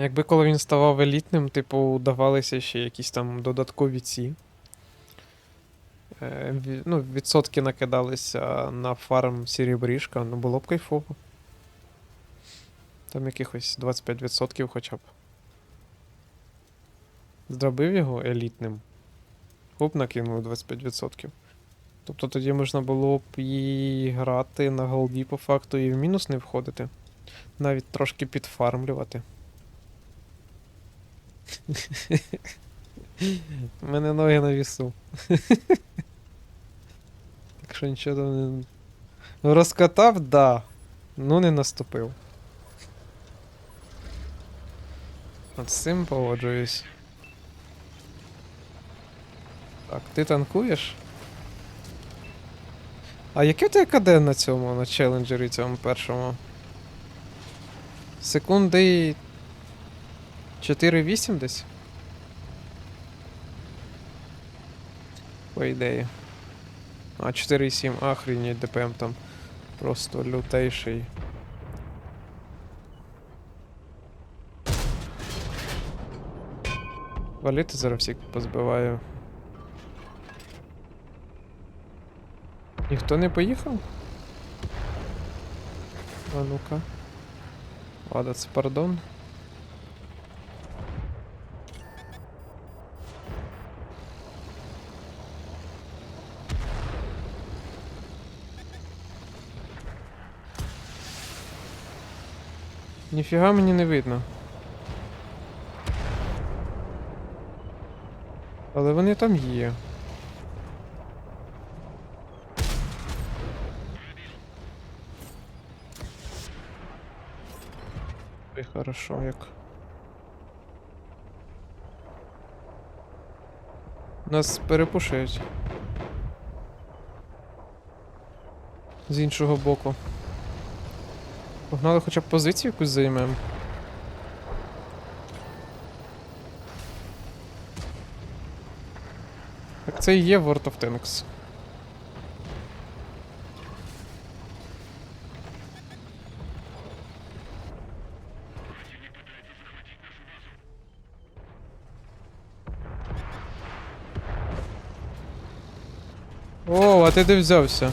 Якби коли він ставав елітним, типу, давалися ще якісь там додаткові ці. Е, ну, відсотки накидалися на фарм Сірібрішка, ну було б кайфово. Там якихось 25% хоча б. Зробив його елітним. Хоп, накинув 25%. Тобто тоді можна було б і грати на голді по факту і в мінус не входити. Навіть трошки підфармлювати. У мене ноги на вісу. Так що нічого там не. Ну, Розкатав, да. Ну не наступив. От з цим погоджуюсь. Так, ти танкуєш? А яке в тебе КД на цьому, на челенджері цьому першому? Секунди 4-8 десь? По ідеї. А, 4,7, охренеть, ДПМ там просто лютейший. Валіти зараз всіх позбиваю. Ніхто не поїхав? А ну-ка. Ладно, це пардон. Ніфіга мені не видно. Але вони там є. Ой, хорошо, як. Нас перепушують. З іншого боку. Погнали хоча б позицію якусь займемо. Так це і є World of Tanks. О, а ти де взявся?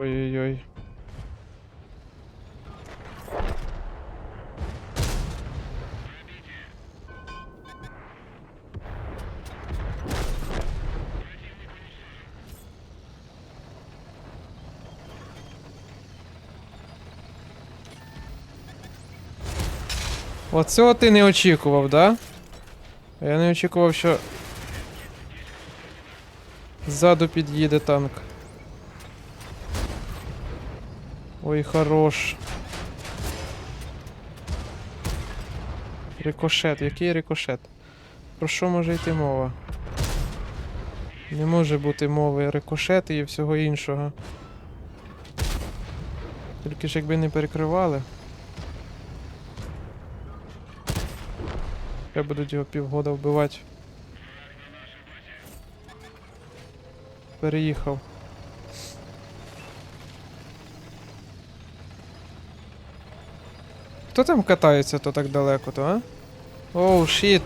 Ой-ой-ой. Оцього ти не очікував, да? Я не очікував, що. Ззаду під'їде танк. Ой, хорош. Рикошет, який рикошет? Про що може йти мова? Не може бути мови рикошет і всього іншого. Тільки ж якби не перекривали. Я будуть його півгода вбивати. Переїхав. Хто там катається то так далеко, то, а? Оу, щіт.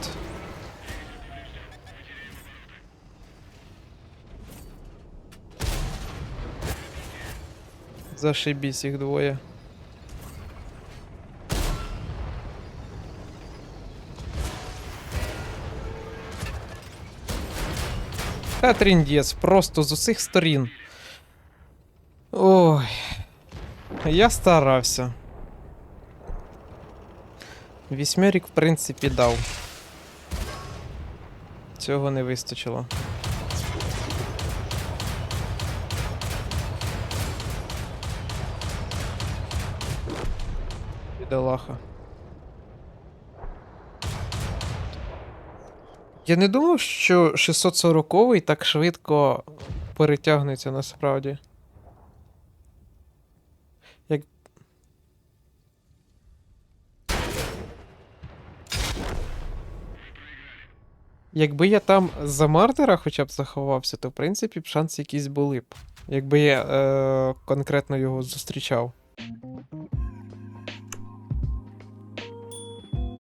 Зашибісь їх двоє. Та тріндець, просто з усіх сторін. Ой. Я старався. Вісьмерік, в принципі, дав. Цього не вистачило. Бідолаха. Я не думав, що 640-й так швидко перетягнеться насправді. Як Якби я там за мартера хоча б заховався, то в принципі б шанси якісь були б. Якби я е, конкретно його зустрічав.